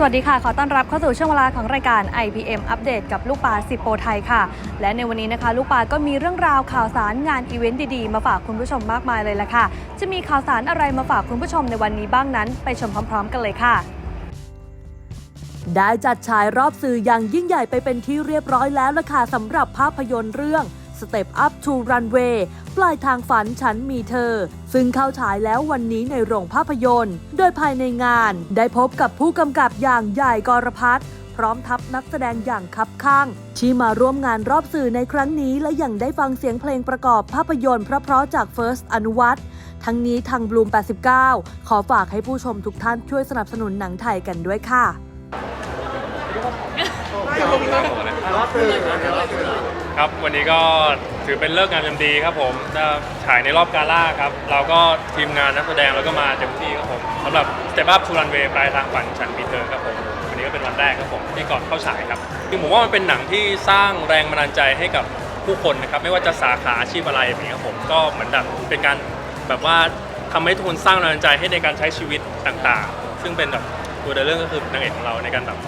สวัสดีค่ะ ขอต้อนรับเข้าสู่ช่วงเวลาของรายการ IPM อัปเดตกับลูกปลาสิบโปรไทยค่ะ และในวันนี้นะคะ ลูกปลาก็มีเรื่องราวข่าวสารงานอีเวนต์ดีๆ มาฝากคุณผู้ชมมากมายเลยละค่ะ จะมีข่าวสารอะไรมาฝากคุณผู้ชมในวันนี้บ้างนั้น ไปชมพร้อมๆ กันเลยค่ะได้จัดฉายรอบสื่ออย่างยิ่งใหญ่ไปเป็นที่เรียบร้อยแล้วล่ะค่ะสำหรับภาพยนตร์เรื่อง Step Up to Runway ปลายทางฝันฉันมีเธอ ซึ่งเข้าฉายแล้ววันนี้ในโรงภาพยนตร์ โดยภายในงานได้พบกับผู้กำกับอย่างใหญ่กรพัฒน์พร้อมทัพนักแสดงอย่างคับข้าง ที่มาร่วมงานรอบสื่อในครั้งนี้และยังได้ฟังเสียงเพลงประกอบภาพยนตร์เพราะๆจาก First อนุวัตทั้งนี้ทางบลูม 89 ขอฝากให้ผู้ชมทุกท่านช่วยสนับสนุนหนังไทยกันด้วยค่ะ ครับวันนี้ก็ถือเป็นเลิกงามยามดีครับผมจะฉายในรอบกาล่าครับ เราก็ทีมงานนักแสดงแล้วก็มาเต็มที่ครับผมสำหรับ Step Up to Runway ปลายทางฝันฉันมีเธอครับผมวันนี้ก็เป็นวันแรกครับผมที่ก่อนเข้าฉายครับคือผมว่ามันเป็นหนังที่สร้างแรงบันดาลใจให้กับผู้คนนะครับไม่ว่าจะสาขาอาชีพอะไรแบบนี้ครับผมก็เหมือนแบบเป็นการแบบว่าทำให้ทุกคนสร้างแรงบันดาลใจให้ในการใช้ชีวิตต่างๆ ซึ่งเป็นแบบตัวเรื่องก็คือนางเอกของเราในการแบบ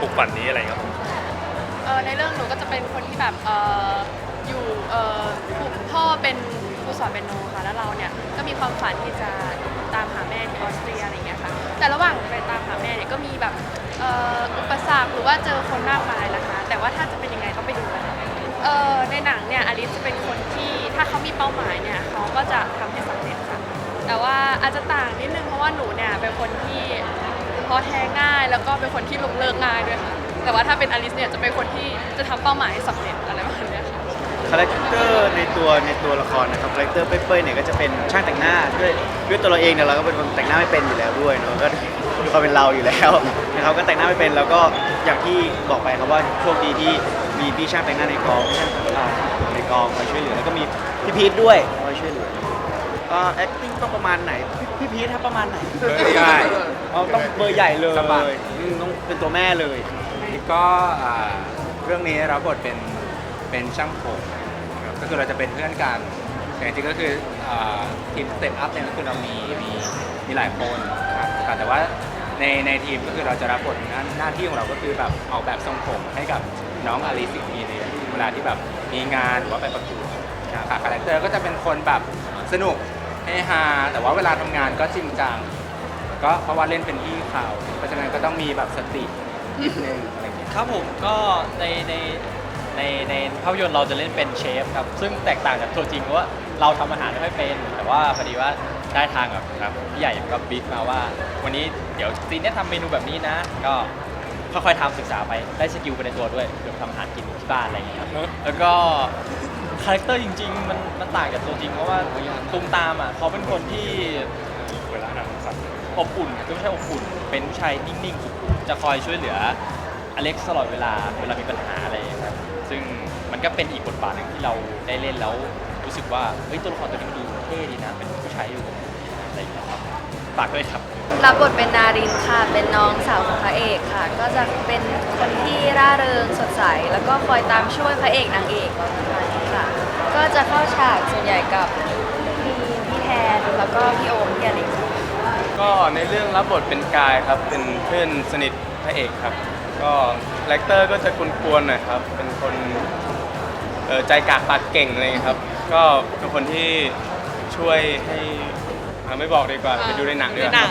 ปลุกฝันนี้อะไรครับผม อในเรื่องหนูก็จะเป็นคนที่แบบเอออยู่เออพ่อเป็นครูสอนเปียโนค่ะแล้วเราเนี่ยก็มีความฝันที่จะตามหาแม่ที่ออสเตรียอะไรอย่างเงี้ยค่ะแต่ระหว่างไปตามหาแม่เนี่ยก็มีแบบเอ่ออุปสรรคหรือว่าเจอคนมากมายนะคะ แต่ว่าถ้าจะเป็นยังไงต้องไปดูกันเออในหนังเนี่ยอลิซจะเป็นคนที่ถ้าเขามีเป้าหมายเนี่ยเขาก็จะทำให้สำเร็จค่ะแต่ว่าอาจจะต่างนิดนึงเพราะว่าหนูเนี่ยเป็นคนที่ท้อแท้ง่ายแล้วก็เป็นคนที่ลงเลิกง่ายด้วยค่ะ แต่ว่าถ้าเป็นอลิสเนี่ยจะเป็นคนที่จะทำเป้าหมายให้สำเร็จอะไรประมาณเนี้ยค่ะ คาแรคเตอร์ในตัวในตัวละครนะครับคาแรคเตอร์เป้ยๆเนี่ยก็จะเป็นช่างแต่งหน้าด้วยด้วยตัวเราเองเนี่ยเราก็เป็นคนแต่งหน้าไม่เป็นอยู่แล้วด้วยเนาะก็มีความเป็นเราอยู่แล้วนะครับก็แต่งหน้าไม่เป็นแล้วก็อย่างที่บอกไปครับว่าโชคดีที่มีพี่ช่างแต่งหน้าในกองพี่ช่างอ่าในกองคอยช่วยเหลือแล้วก็มีพี่พีทด้วยคอยช่วยเหลือก็ acting ต้องประมาณไหนพี่พีทถ้าประมาณไหน เบอร์ใหญ่ เอาต้องเบอร์ใหญ่เลยสะบัด อืมต้องเป็นตัวแม่เลย ก็อ่าเรื่องนี้รับบทเป็นเป็นช่างผมนะครับก็คือเราจะเป็นเพื่อนกันแต่จริงๆก็คืออ่าทีมสเต็ปอัพเนี่ยก็คือเรามีมีมีหลายคนครับแต่ว่าในในทีมก็คือเราจะรับบทหน้าหน้าที่ของเราก็คือแบบออกแบบทรงผมให้กับน้องอลิสอีกทีหนึงเวลาที่แบบมีงานหรือว่าไปประกวดครับคาแรคเตอร์ก็จะเป็นคนแบบสนุกเฮฮาแต่ว่าเวลาทำงานก็จริงจัง ก็เพราะว่าเล่นเป็นพี่เขาเพราะฉะนั้นก็ต้องมีแบบสตินิดนึง อะไรอย่างเงี้ยครับผมก็ในในในในภาพยนตร์เราจะเล่นเป็นเชฟครับ ซึ่งแตกต่างจากตัวจริงเพราะว่าเราทำอาหารไม่ค่อยเป็น แต่ว่าพอดีว่าได้ทางแบบครับพี่ใหญ่ก็บีฟมาว่า วันนี้เดี๋ยวซีนเนี้ยทำเมนูแบบนี้นะ ก็ค่อยๆทำศึกษาไปได้สกิลไปในตัวด้วยเดี๋ยวทำอาหารกินที่บ้านอะไรอย่างเงี้ยครับเนอะแล้วก็คาแรคเตอร์จริงๆมันมันต่างจากตัวจริงเพราะว่าตูมตามอะเขาเป็นคนที่ เวลาหนังสัตว์อบอุ่นคือไม่ใช่อบอุ่น เป็นผู้ชายนิ่งๆจะคอยช่วยเหลือ อเล็กซ์ตลอดเวลาเวลามีปัญหาอะไรครับซึ่งมันก็เป็นอีกบทบาทหนึ่งที่เราได้เล่นแล้วรู้สึกว่าเฮ้ยตัวละครตัวนี้มันดูเท่ดีนะเป็นผู้ชายอยู่อะไรอย่างเงี้ยครับฝากด้วยครับ รับบทเป็นนารินค่ะ เป็นน้องสาวของพระเอกค่ะ ก็จะเป็นคนที่ร่าเริงสดใส แล้วก็คอยตามช่วยพระเอกนางเอกประมาณนี้ค่ะ ก็จะเข้าฉากส่วนใหญ่กับพี่พี่แทนแล้วก็พี่โอมพี่อเล็กซ์ก็ในเรื่องรับบทเป็นกายครับ เป็นเพื่อนสนิทพระเอกครับ ก็คาแรคเตอร์ก็จะกวนๆหน่อยครับ เป็นคนเอ่อใจกากปากเก่งอะไรอย่างเงี้ยครับ ก็เป็นคนที่ช่วยให้อะไม่บอกดีกว่าไปดูในหนังดีกว่าในหนัง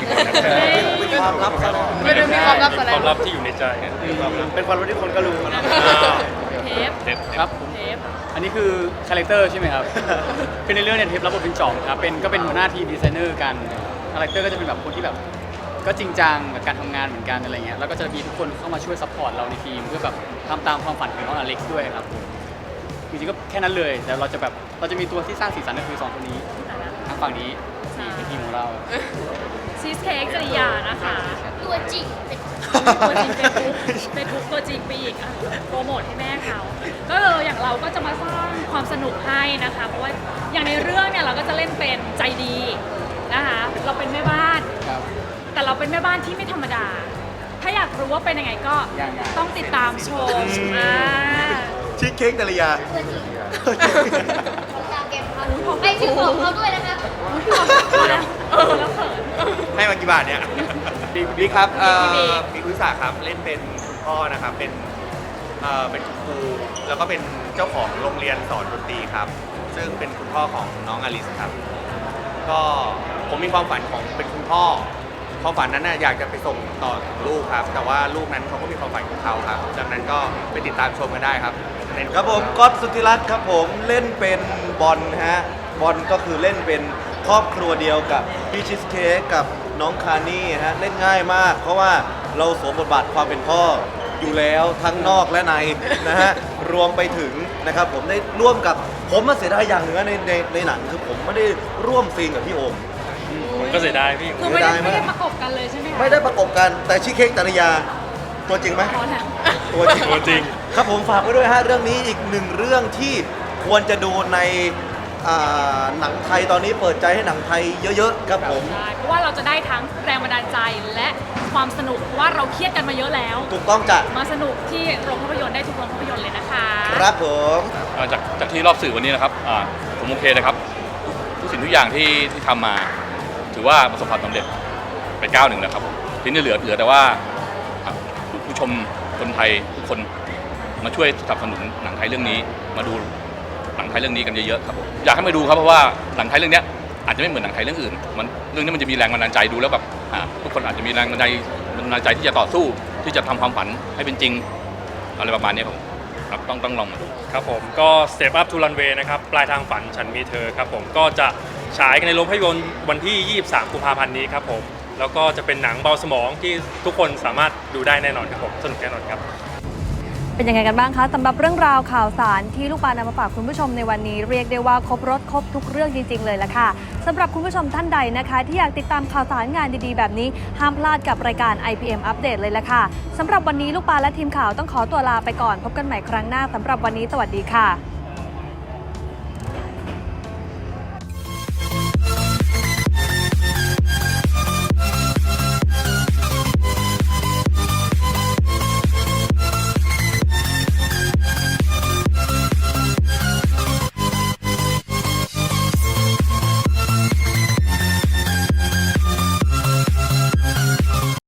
เป็นความลับซะแล้วไม่ได้มีความลับแสดควางมลับที่อยู่ในใจเนี่ยเป็นความลับที่คนก็รู้นะเทปเด็ดครับผมเทปอันนี้คือคาแรคเตอร์ใช่ไหมครับ คือในเรื่องเนี่ยเทปรับบทเป็นจ่องครับเป็นก็เป็นหัวหน้าทีมดีไซเนอร์กันคาแรคเตอร์ก็จะเป็นแบบคนที่แบบ ก็จริงจังกับการทำงานเหมือนกันอะไรเงี้ยแล้วก็จะมีทุกคนเข้ามาช่วยซัพพอร์ตเราในทีม เพื่อแบบทำตามความฝันของน้องอเล็กซ์ด้วยครับผมจริงๆก็แค่นั้นเลยแต่เราจะแบบเราจะมีตัวที่สร้างสีสันก็คือสองคนนี้ทางฝั่งนี้นี่เป็นทีมของเรา ชีสเค้กจริยานะคะตัวจริงเป็นตัวจริงเป็นทุกเป็นทุกตัวจริงไปอีกอะโปรโมทให้แม่เขาก็เลยอย่างเราก็จะมาสร้างความสนุกให้นะคะ เพราะว่าอย่างในเรื่องเนี่ยเราก็จะเล่นเป็นใจดีนะคะ เราเป็นแม่บ้าน ครับ แต่เราเป็นแม่บ้านที่ไม่ธรรมดา ถ้าอยากรู้ว่าเป็นยังไงก็ยังไง ต้องติดตามชมอ่าชีสเค้กดาริยาไอ้ชื่อของเขาด้วยนะคะเออแล้วเขิน ให้มากี่บาทเนี่ยดีครับเอ่อมีคุณศาครับ เล่นเป็นคุณพ่อนะครับ เป็นเอ่อเป็นคุณครู แล้วก็เป็นเจ้าของโรงเรียนสอนดนตรีครับ ซึ่งเป็นคุณพ่อของน้องอลิสครับ ก็ผมมีความฝันของเป็นคุณพ่อ ความฝันนั้นน่ะอยากจะไปส่งต่อถึงลูกครับ แต่ว่าลูกนั้นเขาก็มีความฝันของเขาครับดังนั้นก็ไปติดตามชมกันได้ครับในครับผมก๊อตสุธิรัตน์ครับผมเล่นเป็นบอลฮะบอลก็คือเล่นเป็นครอบครัวเดียวกับพี่ชิสเค้กกับน้องคานี่ฮะเล่นง่ายมาก เพราะว่าเราสวมบทบาทความเป็นพ่ออยู่แล้วทั้งนอกและในนะฮะรวมไปถึงนะครับผมได้ร่วมกับผมมาเสียดายอย่างหนึ่งในในในหนังคือผมไม่ได้ร่วมซีนกับพี่โอม ก็เสียดายพี่ คือไม่ได้ไม่ได้ประกบกันเลยใช่ไหมไม่ได้ประกบกันแต่ชิเค้กตาริยาตัวจริงไหมตัวจริงตัวจริง ครับผมฝากไว้ด้วยฮะเรื่องนี้อีกหนึ่งเรื่องที่ควรจะดูในอ่าหนังไทยตอนนี้เปิดใจให้หนังไทยเยอะๆครับผมใช่เพราะว่าเราจะได้ทั้งแรงบันดาลใจและความสนุกเพราะว่าเราเครียดกันมาเยอะแล้ว ถูกต้องจ้ะมาสนุกที่โรงภาพยนตร์ได้ทุกโรงภาพยนตร์เลยนะคะ ครับผมเอ่อจากจากที่รอบสื่อวันนี้นะครับอ่าผมโอเคนะครับทุกสิ่งทุกอย่างที่ที่ทำมา ถือว่าประสบความสำเร็จไปก้าวหนึ่งแล้วครับผมทีนี้เหลือเหลือแต่ว่าอะผู้ชมคนไทยทุกคนมาช่วยสนับสนุนหนังไทยเรื่องนี้ มาดูหนังไทยเรื่องนี้กันเยอะๆครับผมอยากให้มาดูครับเพราะว่าหนังไทยเรื่องเนี้ยอาจจะไม่เหมือนหนังไทยเรื่องอื่น มันเรื่องนี้มันจะมีแรงบันดาลใจดูแล้วแบบอะทุกคนอาจจะมีแรงบันดาลใจบันดาลใจที่จะต่อสู้ที่จะทำความฝันให้เป็นจริงอะไรประมาณนี้ครับผมครับต้องต้องลองมาดู ครับผมก็ Step Up to Runway นะครับปลายทางฝันฉันมีเธอครับผมก็จะ ฉายกันในโรงภาพยนตร์วันที่ 23 กุมภาพันธ์นี้ครับผม แล้วก็จะเป็นหนังเบาสมองที่ทุกคนสามารถดูได้แน่นอนครับผม สนุกแน่นอนครับ เป็นยังไงกันบ้างคะสำหรับเรื่องราวข่าวสารที่ลูกปานำมาฝากคุณผู้ชมในวันนี้เรียกได้ว่าครบรถครบทุกเรื่องจริง ๆ เลยละค่ะสำหรับคุณผู้ชมท่านใดนะคะ ที่อยากติดตามข่าวสารงานดีๆ แบบนี้ ห้ามพลาดกับรายการ IPM อัปเดตเลยละค่ะสำหรับวันนี้ลูกปาและทีมข่าวต้องขอตัวลาไปก่อน พบกันใหม่ครั้งหน้าสำหรับวันนี้สวัสดีค่ะ